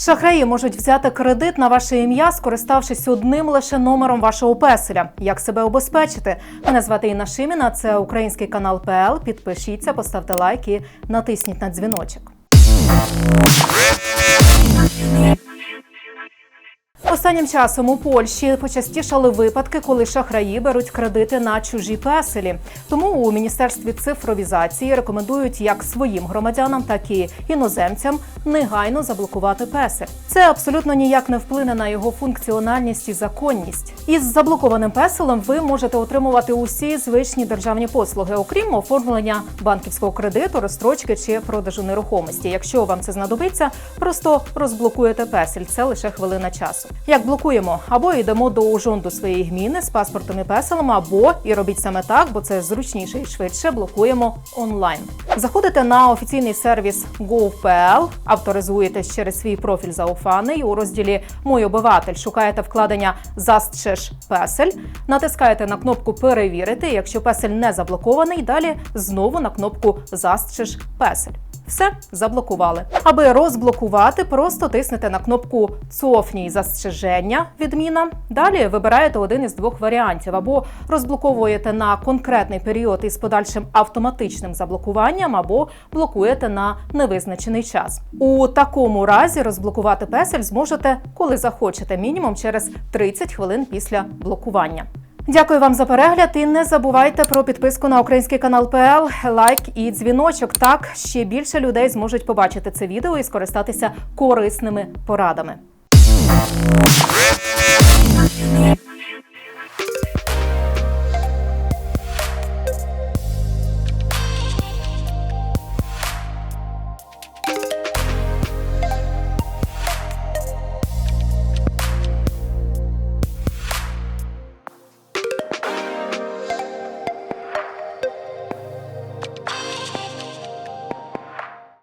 Шахраї можуть взяти кредит на ваше ім'я, скориставшись одним лише номером вашого песеля. Як себе обезпечити? Мене звати Інна Шиміна. Це український канал ПЛ. Підпишіться, поставте лайк і натисніть на дзвіночок. Останнім часом у Польщі почастішали випадки, коли шахраї беруть кредити на чужі песелі. Тому у міністерстві цифровізації рекомендують як своїм громадянам, так і іноземцям негайно заблокувати песель. Це абсолютно ніяк не вплине на його функціональність і законність. Із заблокованим песелем ви можете отримувати усі звичні державні послуги, окрім оформлення банківського кредиту, розстрочки чи продажу нерухомості. Якщо вам це знадобиться, просто розблокуєте песель. Це лише хвилина часу. Як блокуємо? Або йдемо до ужонду своєї гміни з паспортом і песелем, або і робіть саме так, бо це зручніше і швидше. Блокуємо онлайн. Заходите на офіційний сервіс Gov.pl, авторизуєтесь через свій профіль зауфаний у розділі Мой обиватель. Шукаєте вкладення Застшеш песель, натискаєте на кнопку Перевірити. Якщо песель не заблокований, далі знову на кнопку Застшеш песель. Все заблокували. Аби розблокувати, просто тиснете на кнопку «Цофній застереження відміна. Далі вибираєте один із двох варіантів: або розблоковуєте на конкретний період із подальшим автоматичним заблокуванням, або блокуєте на невизначений час. У такому разі розблокувати песель зможете, коли захочете, мінімум через 30 хвилин після блокування. Дякую вам за перегляд і не забувайте про підписку на український канал ПЛ, лайк і дзвіночок. Так ще більше людей зможуть побачити це відео і скористатися корисними порадами. Rip.